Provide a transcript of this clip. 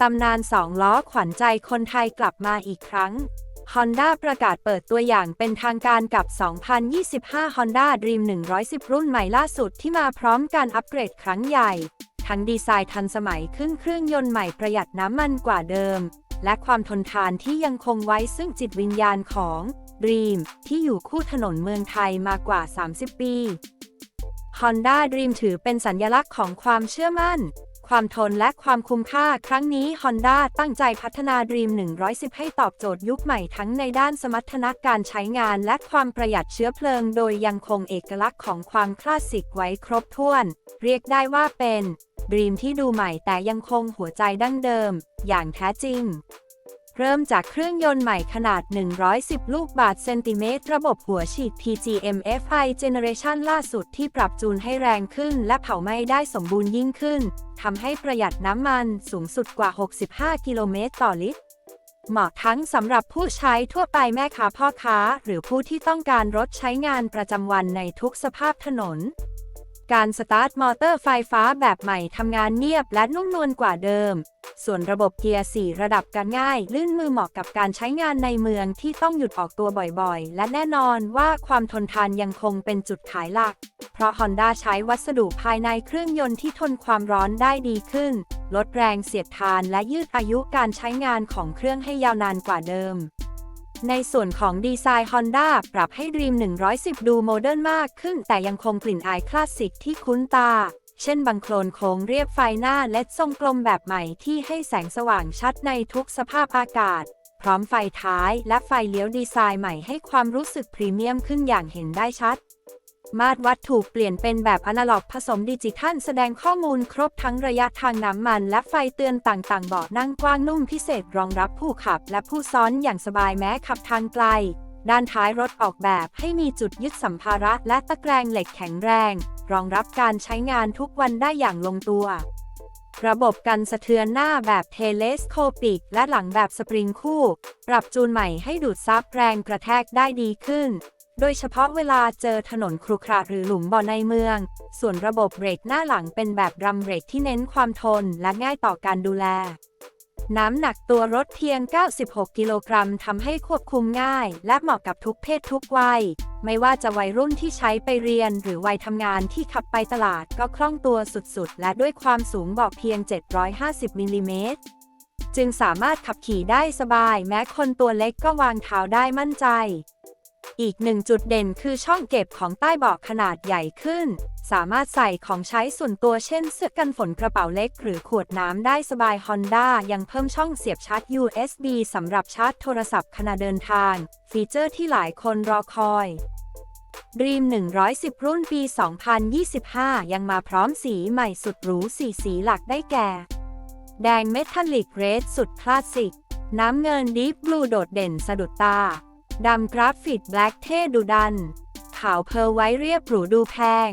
ตำนานสองล้อขวัญใจคนไทยกลับมาอีกครั้ง Honda ประกาศเปิดตัวอย่างเป็นทางการกับ 2025 Honda Dream 110 รุ่นใหม่ล่าสุดที่มาพร้อมการอัปเกรดครั้งใหญ่ ทั้งดีไซน์ทันสมัยขึ้นเครื่องยนต์ใหม่ประหยัดน้ำมันกว่าเดิม และความทนทานที่ยังคงไว้ซึ่งจิตวิญญาณของ Dream ที่อยู่คู่ถนนเมืองไทยมากว่า 30 ปี Honda Dream ถือเป็นสัญลักษณ์ของความเชื่อมั่น ความทนและความคุ้มค่า ครั้งนี้ Honda ตั้งใจพัฒนา Dream 110 ให้ตอบโจทย์ยุคใหม่ทั้งในด้านสมรรถนะการใช้งานและความประหยัดเชื้อเพลิง โดยยังคงเอกลักษณ์ของความคลาสสิกไว้ครบถ้วน เรียกได้ว่าเป็น Dream ที่ดูใหม่แต่ยังคงหัวใจดั้งเดิม อย่างแท้จริง เริ่มจากเครื่องยนต์ใหม่ขนาด 110 ลูกบาทเซนติเมตร ระบบหัวฉีด PGM-FI Generation ล่าสุดที่ปรับจูนให้แรงขึ้น และเผาไหม้ได้สมบูรณ์ยิ่งขึ้น ทำให้ประหยัดน้ำมันสูงสุดกว่า 65 กิโลเมตรต่อลิตร เหมาะทั้งสำหรับผู้ใช้ทั่วไปแม่ค้าพ่อค้า หรือผู้ที่ต้องการรถใช้งานประจำวันในทุกสภาพถนน การสตาร์ทมอเตอร์ไฟฟ้าแบบใหม่ทำงานเงียบและนุ่มนวลกว่าเดิม ส่วนระบบเกียร์ 4 ระดับการง่าย ลื่นมือเหมาะกับการใช้งานในเมืองที่ต้องหยุดออกตัวบ่อยๆ และแน่นอนว่าความทนทานยังคงเป็นจุดขายหลัก เพราะ Honda ใช้วัสดุภายในเครื่องยนต์ที่ทนความร้อนได้ดีขึ้น ลดแรงเสียดทานและยืดอายุการใช้งานของเครื่องให้ยาวนานกว่าเดิม ในส่วนของดีไซน์ Honda ปรับให้ Dream 110 ดูโมเดิร์นมากขึ้น แต่ยังคงกลิ่นอายคลาสสิกที่คุ้นตา เช่นบังโคลนโค้งเรียบไฟหน้าและทรงกลมแบบใหม่ที่ให้แสงสว่างชัดในทุกสภาพอากาศ พร้อมไฟท้ายและไฟเลี้ยวดีไซน์ใหม่ให้ความรู้สึกพรีเมียมขึ้นอย่างเห็นได้ชัด มาตรวัดถูกเปลี่ยนเป็นแบบอนาล็อกผสมดิจิทัล แสดงข้อมูลครบทั้งระยะทางน้ำมัน และไฟเตือนต่างๆ เบาะนั่งกว้างนุ่มพิเศษรองรับผู้ขับ และผู้ซ้อนอย่างสบายแม้ขับทางไกล ด้านท้ายรถออกแบบให้มีจุดยึดสัมภาระและตะแกรงเหล็กแข็งแรง รองรับการใช้งานทุกวันได้อย่างลงตัว ระบบกันสะเทือนหน้าแบบเทเลสโคปิก และหลังแบบสปริงคู่ ปรับจูนใหม่ให้ดูดซับแรงกระแทกได้ดีขึ้น โดยเฉพาะเวลาเจอถนนครุขระหรือหลุมบ่อในเมือง ส่วนระบบเบรกหน้าหลังเป็นแบบรัมเบรกที่เน้นความทนและง่ายต่อการดูแล น้ำหนักตัวรถเพียง 96 กิโลกรัมทำให้ควบคุมง่าย และเหมาะกับทุกเพศทุกวัย ไม่ว่าจะวัยรุ่นที่ใช้ไปเรียน หรือวัยทำงานที่ขับไปตลาดก็คล่องตัวสุดๆ และด้วยความสูงบาะเพียง 750 มิลลิเมตรจึงสามารถขับขี่ได้สบาย แม้คนตัวเล็กก็วางเท้าได้มั่นใจ อีกหนึ่งจุดเด่นคือช่องเก็บของใต้เบาะขนาดใหญ่ขึ้น สามารถใส่ของใช้ส่วนตัวเช่นเสื้อกันฝนกระเป๋าเล็ก หรือขวดน้ำได้สบาย Honda ยังเพิ่มช่องเสียบชาร์จ USB สำหรับชาร์จโทรศัพท์ขณะเดินทาง ฟีเจอร์ที่หลายคนรอคอย Dream 110 รุ่นปี 2025 ยังมาพร้อมสีใหม่สุดหรูสีสีหลักได้แก่ แดงเมทัลลิกเรดสุดคลาสสิก น้ำเงินดีฟบลูโดดเด่นสะดุดตา ดำกราฟิกแบล็กเท่ดูดัน ขาวเพร์ลไว้เรียบหรูดูแพง